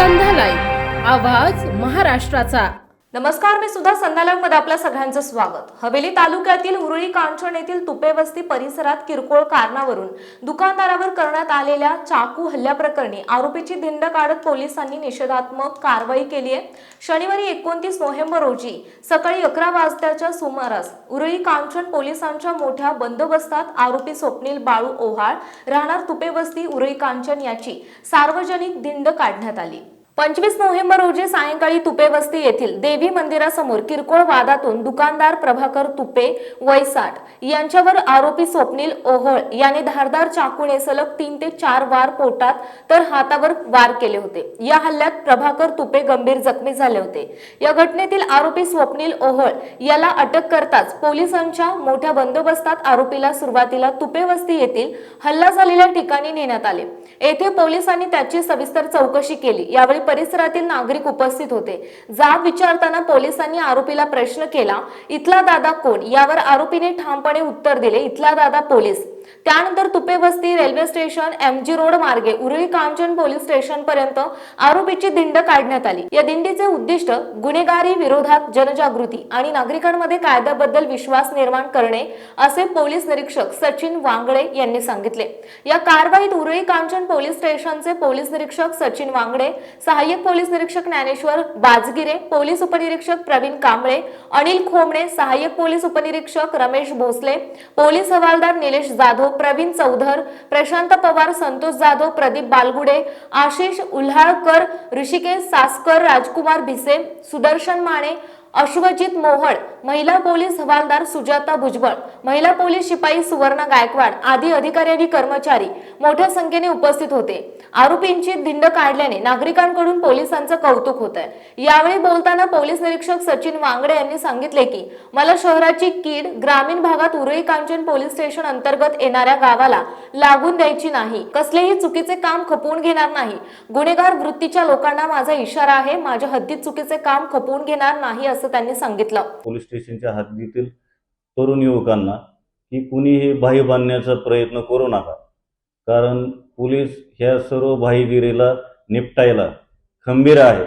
आवाज महाराष्ट्राचा. नमस्कार मी सुद्धा संध्यालयमध्ये आपल्या सगळ्यांचं स्वागत. हवेली तालुक्यातील उरळी कांचण येथील तुपेवस्ती परिसरात किरकोळ कारणावरून दुकानदारावर करण्यात आलेल्या चाकू हल्ल्याप्रकरणी आरोपीची धिंड काढत पोलिसांनी निषेधात्मक कारवाई केली आहे. शनिवारी एकोणतीस नोव्हेंबर रोजी सकाळी अकरा वाजताच्या सुमारास उरळी कांचण पोलिसांच्या मोठ्या बंदोबस्तात आरोपी स्वप्नील बाळू ओहाळ राहणार तुपेवस्ती उरळी कांचन याची सार्वजनिक धिंड काढण्यात आली. पंचवीस नोव्हेंबर रोजी सायंकाळी तुपेवस्ती येथील देवी मंदिरासमोर किरकोळ वादातून दुकानदार प्रभाकर तुपे वैसाठ यांच्यावर आरोपी स्वप्नील ओहोळ याने धारदार चाकूने सलग तीन ते चार वार पोटात तर हातावर वार केले होते. या हल्ल्यात प्रभाकर तुपे गंभीर जखमी झाले होते. या घटनेतील आरोपी स्वप्नील ओहोळ याला अटक करताच पोलिसांच्या मोठ्या बंदोबस्तात आरोपीला सुरुवातीला तुपेवस्ती येथील हल्ला झालेल्या ठिकाणी नेण्यात आले. येथे पोलिसांनी त्याची सविस्तर चौकशी केली. यावेळी परिसरातील नागरिक उपस्थित होते. जाब विचारताना पोलिसांनी आरोपीला प्रश्न केला इथला दादा कोण? यावर आरोपीने ठामपणे उत्तर दिले इथला दादा पोलीस. त्यानंतर Tupe Vasti railway station M G road मार्गे उरळी कांचन पोलीस स्टेशन पर्यंत आरोपीची दिंड काढण्यात आली. या दिंडीचे उद्दिष्ट गुन्हेगारी विरोधात जनजागृती आणि नागरिकांमध्ये कायद्याबद्दल विश्वास निर्माण करणे असे पोलीस निरीक्षक सचिन वांगडे यांनी सांगितले. या कारवाईत उरळी कांचन पोलीस स्टेशनचे पोलीस निरीक्षक सचिन वांगडे सहाय्यक पोलीस निरीक्षक ज्ञानेश्वर बाजगिरे पोलीस उपनिरीक्षक प्रवीण कांबळे अनिल खोमणे सहाय्यक पोलीस उपनिरीक्षक रमेश भोसले पोलीस हवालदार निलेश जा जाधव प्रवीण चौधर प्रशांत पवार संतोष जाधव प्रदीप बालगुडे आशिष उल्हाळकर ऋषिकेश सासकर राजकुमार भिसे सुदर्शन माने अश्वजित मोहळ महिला पोलीस हवालदार सुजाता भुजबळ महिला पोलीस शिपाई सुवर्ण गायकवाड आदी अधिकारी आणि कर्मचारी मोठ्या संख्येने उपस्थित होते. आरोपींची धिंड काढल्याने नागरिकांकडून पोलिसांचं कौतुक होत आहे यावेळी बोलताना पोलीस निरीक्षक सचिन वांगडे यांनी सांगितले की मला शहराची कीड ग्रामीण भागात उरळी कांचन पोलीस स्टेशन अंतर्गत येणाऱ्या गावाला लागून द्यायची नाही. कसलेही चुकीचे काम खपवून घेणार नाही. गुन्हेगार वृत्तीच्या लोकांना माझा इशारा आहे. माझ्या हद्दीत चुकीचे काम खपवून घेणार नाही असं त्यांनी सांगितलं. पोलीस स्टेशनच्या हद्दीतील तरुण युवकांना की कुणीही बाही बांधण्याचा प्रयत्न करू नका. कारण पोलीस ह्या सर्व भाईगिरीला निपटायला खंबीर आहे.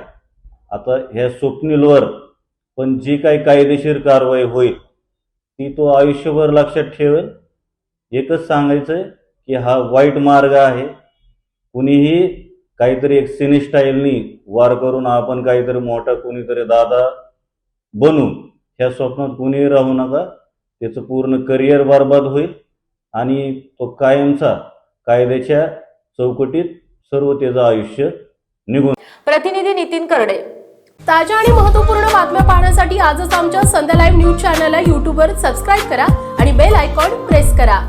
आता ह्या स्वप्नीलवर पण जी काही कायदेशीर कारवाई होईल ती तो आयुष्यभर लक्षात ठेवेल. एकच सांगायचं आहे की हा वाईट मार्ग आहे. कुणीही काहीतरी एक सिनी स्टाईलनी वार करून आपण काहीतरी मोठा कुणीतरी दादा बनून ह्या स्वप्नात कोणीही राहू नका. त्याचं पूर्ण करिअर बर्बाद होईल आणि तो कायमचा कायद्याच्या चौकटीत सर्व त्याचं आयुष्य निघून प्रतिनिधी नितीन करडे. ताज्या आणि महत्त्वपूर्ण बातम्या पाहण्यासाठी आजच आमच्या संध्या लाईव्ह न्यूज चॅनलला यूट्यूबवर सबस्क्राईब करा आणि बेल आयकॉन प्रेस करा.